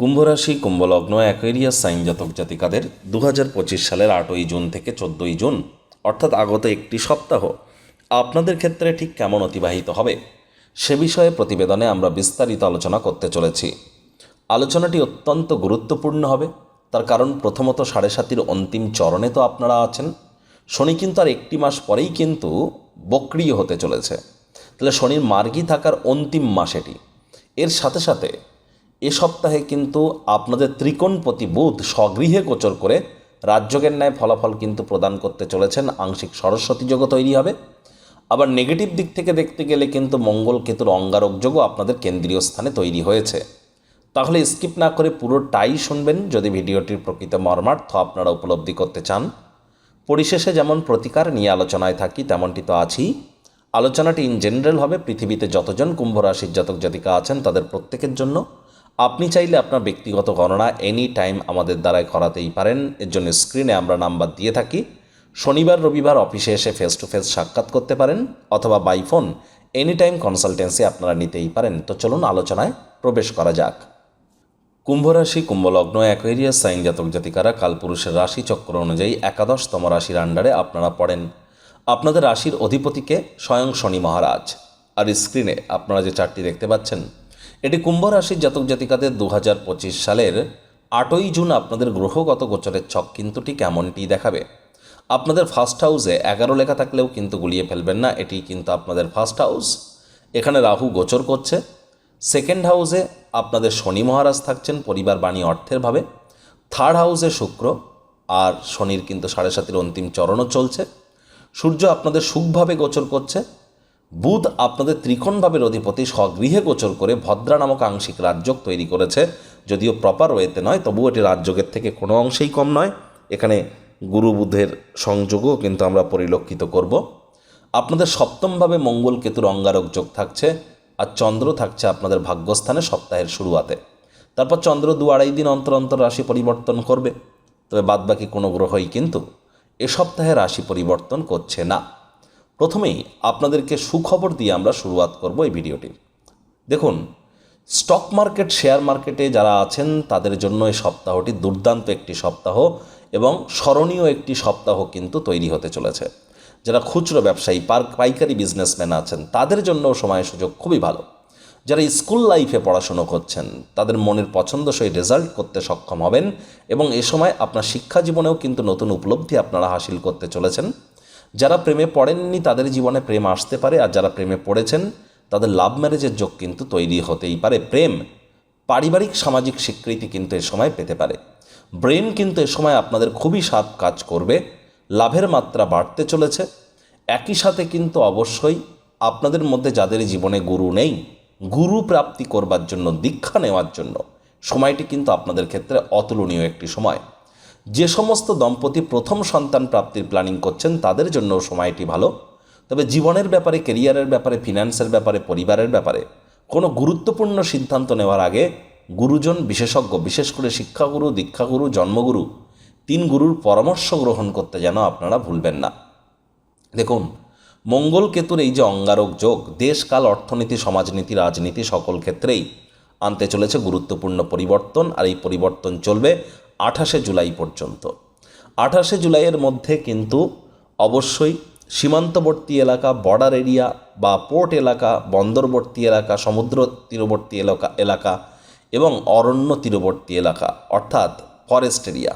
কুম্ভরাশি, কুম্ভলগ্ন, Aquarius sign জাতক জাতিকাদের দু হাজার পঁচিশ সালের আটই জুন থেকে চোদ্দোই জুন, অর্থাৎ আগত একটি সপ্তাহ, আপনাদের ক্ষেত্রে ঠিক কেমন অতিবাহিত হবে? সে বিষয়ে প্রতিবেদনে আমরা বিস্তারিত আলোচনা করতে চলেছি। আলোচনাটি অত্যন্ত গুরুত্বপূর্ণ হবে। তার কারণ প্রথমত সাড়ে সাতির অন্তিম চরণে তো আপনারা আছেন। শনি কিন্তু আর একটি মাস পরেই কিন্তু বক্রিয় হতে চলেছে। তাহলে শনির মার্গী থাকার অন্তিম মাস এটি। এর সাথে সাথে এ সপ্তাহে কিন্তু আপনাদের ত্রিকোণপতি বুধ স্বগৃহে গোচর করে রাজ্যকের ন্যায় ফলাফল কিন্তু প্রদান করতে চলেছেন আংশিক সরস্বতী যোগও তৈরি হবে। আবার নেগেটিভ দিক থেকে দেখতে গেলে কিন্তু মঙ্গল কেতুর অঙ্গারক যোগও আপনাদের কেন্দ্রীয় স্থানে তৈরি হয়েছে। তাহলে স্কিপ না করে পুরোটাই শুনবেন যদি ভিডিওটির প্রকৃত মর্মার্থ আপনারা উপলব্ধি করতে চান। পরিশেষে যেমন প্রতিকার নিয়ে আলোচনায় থাকি, তেমনটি তো আছেই। আলোচনাটি ইন জেনারেল হবে, পৃথিবীতে যতজন কুম্ভ রাশির জাতক জাতিকা আছেন তাদের প্রত্যেকের জন্য। আপনি চাইলে আপনার ব্যক্তিগত গণনা এনি টাইম আমাদের দ্বারাই করাতেই পারেন। এর জন্য স্ক্রিনে আমরা নাম্বার দিয়ে থাকি। শনিবার, রবিবার অফিসে এসে ফেস টু ফেস সাক্ষাৎ করতে পারেন অথবা by phone any time consultancy আপনারা নিতেই পারেন। তো চলুন আলোচনায় প্রবেশ করা যাক। কুম্ভ রাশি কুম্ভলগ্ন অ্যাকোয়ারিয়াস সাইন জাতক জাতিকারা কালপুরুষের রাশি চক্র অনুযায়ী একাদশতম রাশির আন্ডারে আপনারা পড়েন। আপনাদের রাশির অধিপতিকে স্বয়ং শনি মহারাজ। আর স্ক্রিনে আপনারা যে চারটি দেখতে পাচ্ছেন এটি কুম্ভ রাশির জাতক জাতিকাদের দু হাজার পঁচিশ সালের আটই জুন আপনাদের গ্রহগত গোচরের ছক কিন্তু ঠিক এমনটি দেখাবে। আপনাদের ফার্স্ট হাউসে এগারো লেখা থাকলেও কিন্তু গুলিয়ে ফেলবেন না, এটি কিন্তু আপনাদের ফার্স্ট হাউস এখানে রাহু গোচর করছে। সেকেন্ড হাউসে আপনাদের শনি মহারাজ থাকছেন পরিবার বাণী অর্থের ভাবে। থার্ড হাউসে শুক্র, আর শনির কিন্তু সাড়ে সাতের অন্তিম চরণও চলছে। সূর্য আপনাদের সুখভাবে গোচর করছে। বুধ আপনাদের ত্রিকোণভাবের অধিপতি স্বগৃহে গোচর করে ভদ্রা নামক আংশিক রাজযোগ তৈরি করেছে। যদিও প্রপার ওয়েতে নয়, তবুও এটি রাজযোগের থেকে কোনো অংশেই কম নয়। এখানে গুরু বুধের সংযোগও কিন্তু আমরা পরিলক্ষিত করব। আপনাদের সপ্তমভাবে মঙ্গল কেতুর অঙ্গারক যোগ থাকছে আর চন্দ্র থাকছে আপনাদের ভাগ্যস্থানে সপ্তাহের শুরুয়াতে। তারপর চন্দ্র দু আড়াই দিন অন্তর অন্তর রাশি পরিবর্তন করবে। তবে বাদবাকি কোনো গ্রহই কিন্তু এ সপ্তাহে রাশি পরিবর্তন করছে না। প্রথমেই আপনাদেরকে সুখবর দিয়ে আমরা শুরুয়াত করব এই ভিডিওটি। দেখুন স্টক মার্কেট শেয়ার মার্কেটে যারা আছেন, তাদের জন্য এই সপ্তাহটি দুর্দান্ত একটি সপ্তাহ এবং স্মরণীয় একটি সপ্তাহ কিন্তু তৈরি হতে চলেছে। যারা খুচরো ব্যবসায়ী পাইকারি বিজনেসম্যান আছেন, তাদের জন্য সময় সুযোগ খুবই ভালো। যারা স্কুল লাইফে পড়াশুনো করছেন, তাদের মনের পছন্দসই রেজাল্ট করতে সক্ষম হবেন এবং এ সময় আপনার শিক্ষা জীবনেও কিন্তু নতুন উপলব্ধি আপনারা হাসিল করতে চলেছেন। যারা প্রেমে পড়েননি তাদের জীবনে প্রেম আসতে পারে, আর যারা প্রেমে পড়েছেন তাদের লাভ ম্যারেজের যোগ কিন্তু তৈরি হতেই পারে। প্রেম পারিবারিক সামাজিক স্বীকৃতি কিন্তু এ সময় পেতে পারে। ব্রেন কিন্তু এ সময় আপনাদের খুবই সাপ কাজ করবে। লাভের মাত্রা বাড়তে চলেছে। একই সাথে কিন্তু অবশ্যই আপনাদের মধ্যে যাদের জীবনে গুরু নেই, গুরু প্রাপ্তি করবার জন্য, দীক্ষা নেওয়ার জন্য, সময়টি কিন্তু আপনাদের ক্ষেত্রে অতুলনীয় একটি সময়। যে সমস্ত দম্পতি প্রথম সন্তান প্রাপ্তির প্ল্যানিং করছেন, তাদের জন্য সময়টি ভালো। তবে জীবনের ব্যাপারে কেরিয়ারের ব্যাপারে ফিনান্সের ব্যাপারে, পরিবারের ব্যাপারে কোনো গুরুত্বপূর্ণ সিদ্ধান্ত নেওয়ার আগে গুরুজন বিশেষজ্ঞ, বিশেষ করে শিক্ষাগুরু, দীক্ষাগুরু, জন্মগুরু, তিন গুরুর পরামর্শ গ্রহণ করতে যেন আপনারা ভুলবেন না। দেখুন, মঙ্গল কেতুর এই যে অঙ্গারক যোগ দেশকাল অর্থনীতি, সমাজনীতি, রাজনীতি সকল ক্ষেত্রেই আনতে চলেছে গুরুত্বপূর্ণ পরিবর্তন, আর এই পরিবর্তন চলবে আঠাশে জুলাই পর্যন্ত। আঠাশে জুলাইয়ের মধ্যে কিন্তু অবশ্যই সীমান্তবর্তী এলাকা বর্ডার এরিয়া বা পোর্ট এলাকা, বন্দরবর্তী এলাকা, সমুদ্র তীরবর্তী এলাকা এলাকা এবং অরণ্য তীরবর্তী এলাকা, অর্থাৎ ফরেস্ট এরিয়া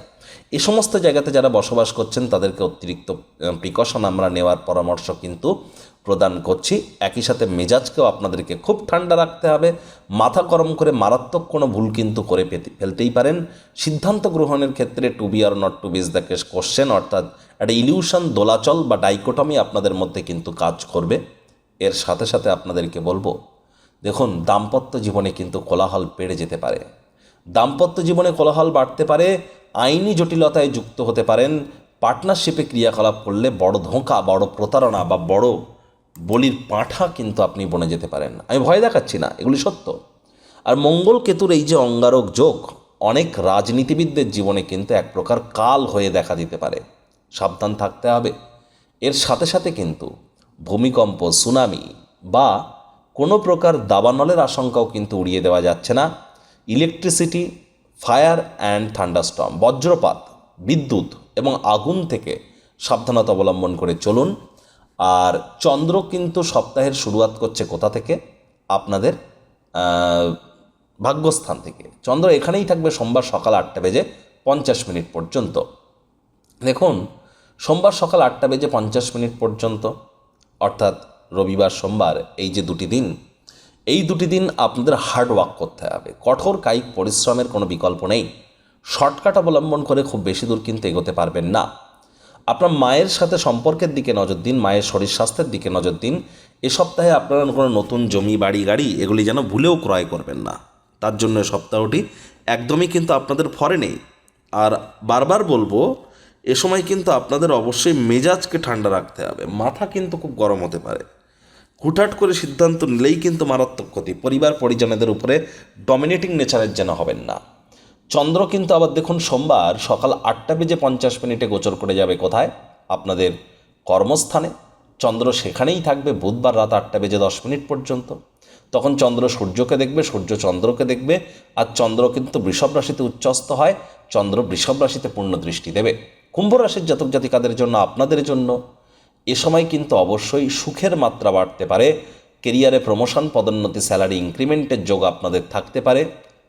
এ সমস্ত জায়গাতে যারা বসবাস করছেন, তাদেরকে অতিরিক্ত প্রিকশন আমরা নেওয়ার পরামর্শ কিন্তু প্রদান করছি। একই সাথে মেজাজকেও আপনাদেরকে খুব ঠান্ডা রাখতে হবে। মাথা গরম করে মারাত্মক কোনো ভুল কিন্তু করে পেতে ফেলতেই পারেন। সিদ্ধান্ত গ্রহণের ক্ষেত্রে to be or not to be is the case question অর্থাৎ একটা ইলিউশন দোলাচল বা ডাইকোটমি আপনাদের মধ্যে কিন্তু কাজ করবে। এর সাথে সাথে আপনাদেরকে বলব, দেখুন, দাম্পত্য জীবনে কিন্তু কোলাহল বেড়ে যেতে পারে। দাম্পত্য জীবনে কোলাহল বাড়তে পারে, আইনি জটিলতায় যুক্ত হতে পারেন পার্টনারশিপে ক্রিয়াকলাপ করলে বড় ধোঁকা, বড় প্রতারণা বা বড় বলির পাঁঠা কিন্তু আপনি বনে যেতে পারেন আমি ভয় দেখাচ্ছি না, এগুলি সত্য। আর মঙ্গল কেতুর এই যে অঙ্গারক যোগ, অনেক রাজনীতিবিদদের জীবনে কিন্তু এক প্রকার কাল হয়ে দেখা দিতে পারে। সাবধান থাকতে হবে। এর সাথে সাথে কিন্তু ভূমিকম্প, সুনামি বা কোনো প্রকার দাবানলের আশঙ্কাও কিন্তু উড়িয়ে দেওয়া যাচ্ছে না। ইলেকট্রিসিটি, ফায়ার অ্যান্ড থান্ডারস্টর্ম, বজ্রপাত, বিদ্যুৎ এবং আগুন থেকে সাবধানতা অবলম্বন করে চলুন। আর চন্দ্র কিন্তু সপ্তাহের শুরুয়াত করছে কোথা থেকে? আপনাদের ভাগ্যস্থান থেকে। চন্দ্র এখানেই থাকবে সোমবার সকাল আটটা বেজে পঞ্চাশ মিনিট পর্যন্ত। দেখুন, সোমবার সকাল আটটা বেজে পঞ্চাশ মিনিট পর্যন্ত, অর্থাৎ রবিবার, সোমবার, এই যে দুটি দিন, এই দুটি দিন আপনাদের হার্ড ওয়ার্ক করতে হবে। কঠোর কায়িক পরিশ্রমের কোনো বিকল্প নেই। শর্টকাট অবলম্বন করে খুব বেশি দূর কিন্তু এগোতে পারবেন না। আপনার মায়ের সাথে সম্পর্কের দিকে নজর দিন, মায়ের শরীর স্বাস্থ্যের দিকে নজর দিন। এ সপ্তাহে আপনারা কোনো নতুন জমি, বাড়ি, গাড়ি এগুলি যেন ভুলেও ক্রয় করবেন না। তার জন্য সপ্তাহটি একদমই কিন্তু আপনাদের ফরে নেই। আর বারবার বলব, এ সময় কিন্তু আপনাদের অবশ্যই মেজাজকে ঠান্ডা রাখতে হবে। মাথা কিন্তু খুব গরম হতে পারে। হুটহাট করে সিদ্ধান্ত নিলেই কিন্তু মারাত্মক ক্ষতি। পরিবার পরিজনেদের উপরে ডমিনেটিং নেচারের যেন হবেন না। চন্দ্র কিন্তু আবার দেখুন সোমবার সকাল আটটা বেজে পঞ্চাশ মিনিটে গোচর করে যাবে কোথায়? আপনাদের কর্মস্থানে। চন্দ্র সেখানেই থাকবে বুধবার রাত আটটা বেজে দশ মিনিট পর্যন্ত। তখন চন্দ্র সূর্যকে দেখবে, সূর্য চন্দ্রকে দেখবে, আর চন্দ্র কিন্তু বৃষভ রাশিতে উচ্চস্ত হয়। চন্দ্র বৃষভ রাশিতে পূর্ণ দৃষ্টি দেবে। কুম্ভ রাশির জাতক জাতিকাদের জন্য, আপনাদের জন্য এ সময় কিন্তু অবশ্যই সুখের মাত্রা বাড়তে পারে। কেরিয়ারে প্রমোশন পদোন্নতি স্যালারি ইনক্রিমেন্টের যোগ আপনাদের থাকতে পারে।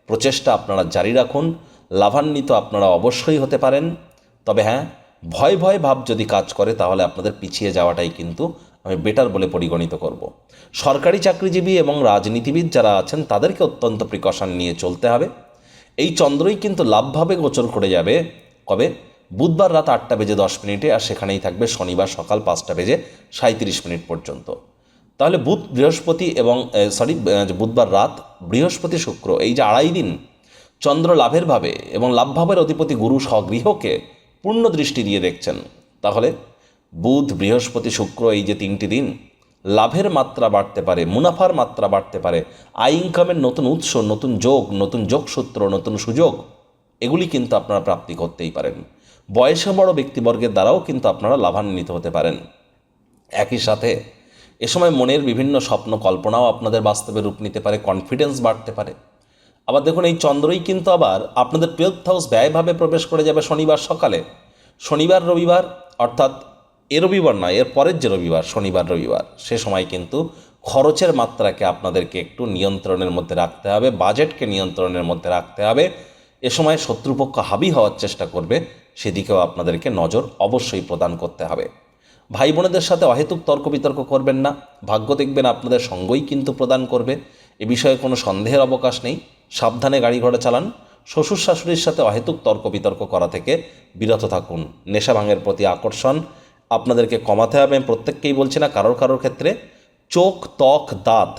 প্রচেষ্টা আপনারা জারি রাখুন, লাভান্বিত আপনারা অবশ্যই হতে পারেন। তবে হ্যাঁ ভয় ভয় ভাব যদি কাজ করে, তাহলে আপনাদের পিছিয়ে যাওয়াটাই কিন্তু আমি বেটার বলে পরিগণিত করব। সরকারি চাকরিজীবী এবং রাজনীতিবিদ যারা আছেন, তাদেরকে অত্যন্ত প্রিকশন নিয়ে চলতে হবে। এই চন্দ্রই কিন্তু লাভভাবে গোচর করে যাবে। কবে? বুধবার রাত আটটা বেজে দশ মিনিটে, আর সেখানেই থাকবে শনিবার সকাল পাঁচটা বেজে সাঁত্রিশ মিনিট পর্যন্ত। তাহলে বুধ, বৃহস্পতি এবং সরি বুধবার রাত বৃহস্পতি শুক্র, এই যে আড়াই দিন চন্দ্র লাভের ভাবে এবং লাভভাবের অধিপতি গুরু স্বগৃহকে পূর্ণ দৃষ্টি দিয়ে দেখছেন। তাহলে বুধ, বৃহস্পতি, শুক্র এই যে তিনটি দিন লাভের মাত্রা বাড়তে পারে, মুনাফার মাত্রা বাড়তে পারে, আয় ইনকামের নতুন উৎস, নতুন যোগ, নতুন যোগসূত্র, নতুন সুযোগ, এগুলি কিন্তু আপনারা প্রাপ্তি করতেই পারেন। বয়সে বড় ব্যক্তিবর্গের দ্বারাও কিন্তু আপনারা লাভান্বিত হতে পারেন। একই সাথে এ সময় মনের বিভিন্ন স্বপ্ন কল্পনাও আপনাদের বাস্তবে রূপ নিতে পারে কনফিডেন্স বাড়তে পারে। আবার দেখুন, এই চন্দ্রই কিন্তু আবার আপনাদের টুয়েলথ হাউস ব্যয়ভাবে প্রবেশ করে যাবে শনিবার সকালে। শনিবার, রবিবার, অর্থাৎ এ রবিবার নয়, এর পরের যে রবিবার, শনিবার, রবিবার, সে সময় কিন্তু খরচের মাত্রাকে আপনাদেরকে একটু নিয়ন্ত্রণের মধ্যে রাখতে হবে বাজেটকে নিয়ন্ত্রণের মধ্যে রাখতে হবে। এ সময় শত্রুপক্ষ হাবি হওয়ার চেষ্টা করবে, সেদিকেও আপনাদেরকে নজর অবশ্যই প্রদান করতে হবে। ভাই বোনেদের সাথে অহেতুক তর্ক বিতর্ক করবেন না। ভাগ্য দেখবেন আপনাদের সঙ্গই কিন্তু প্রদান করবে। এ বিষয়ে কোনো সন্দেহের অবকাশ নেই। সাবধানে গাড়ি ঘোড়া চালান। শ্বশুর শাশুড়ির সাথে অহেতুক তর্ক বিতর্ক করা থেকে বিরত থাকুন। নেশা ভাঙের প্রতি আকর্ষণ আপনাদেরকে কমাতে হবে, আমি প্রত্যেককেই বলছি না, কারোর কারোর ক্ষেত্রে। চোখ, ত্বক, দাঁত,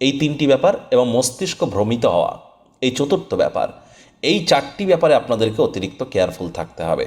এই তিনটি ব্যাপার এবং মস্তিষ্ক ভ্রমিত হওয়া, এই চতুর্থ ব্যাপার। এই চারটি ব্যাপারে আপনাদেরকে অতিরিক্ত কেয়ারফুল থাকতে হবে।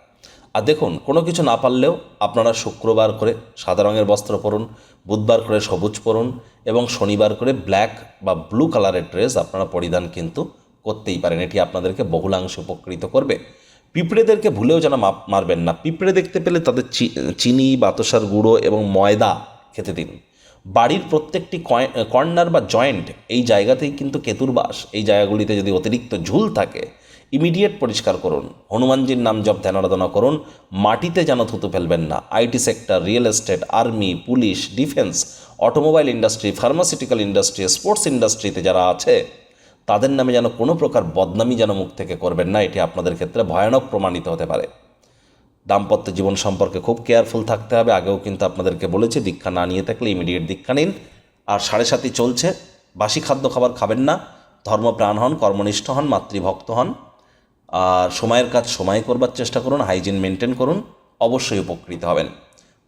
আর দেখুন, কোনো কিছু না পারলেও আপনারা শুক্রবার করে সাদা রঙের বস্ত্র পরুন, বুধবার করে সবুজ পরুন এবং শনিবার করে ব্ল্যাক বা ব্লু কালারের ড্রেস আপনারা পরিধান কিন্তু করতেই পারেন। এটি আপনাদেরকে বহুলাংশে উপকৃত করবে। পিঁপড়েদেরকে ভুলেও যেন মাপ মারবেন না। পিঁপড়ে দেখতে পেলে তাদের চিনি, বাতাসার গুঁড়ো এবং ময়দা খেতে দিন। বাড়ির প্রত্যেকটি কর্নার বা জয়েন্ট এই জায়গাতেই কিন্তু কেতুর বাস। এই জায়গাগুলিতে যদি অতিরিক্ত ঝুল থাকে ইমিডিয়েট পরিষ্কার করুন। হনুমানজির নাম জপ, ধ্যান আরাধনা করুন। মাটিতে যেন থুতু ফেলবেন না। IT sector, real estate, army, police, defence, automobile industry, pharmaceutical industry, sports ইন্ডাস্ট্রিতে যারা আছে, তাদের নামে যেন কোনো প্রকার বদনামি যেন মুখ থেকে করবেন না, এটি আপনাদের ক্ষেত্রে ভয়ানক প্রমাণিত হতে পারে। দাম্পত্য জীবন সম্পর্কে খুব কেয়ারফুল থাকতে হবে। আগেও কিন্তু আপনাদেরকে বলেছি, দীক্ষা না নিয়ে থাকলে ইমিডিয়েট দীক্ষা নিন। আর সাড়ে সাতই চলছে। বাসি খাদ্য খাবার খাবেন না। ধর্মপ্রাণ হন, কর্মনিষ্ঠ হন, মাতৃভক্ত হন। আর সময়ের কাজ সময় করবার চেষ্টা করুন হাইজিন মেনটেন করুন, অবশ্যই উপকৃত হবেন।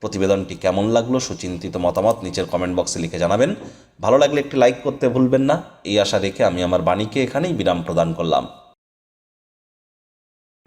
প্রতিবেদনটি কেমন লাগল সুচিন্তিত মতামত নিচের কমেন্ট বক্সে লিখে জানাবেন। ভালো লাগলে একটি লাইক করতে ভুলবেন না। এই আশা রেখে আমি আমার বাণীকে এখানেই বিরাম প্রদান করলাম।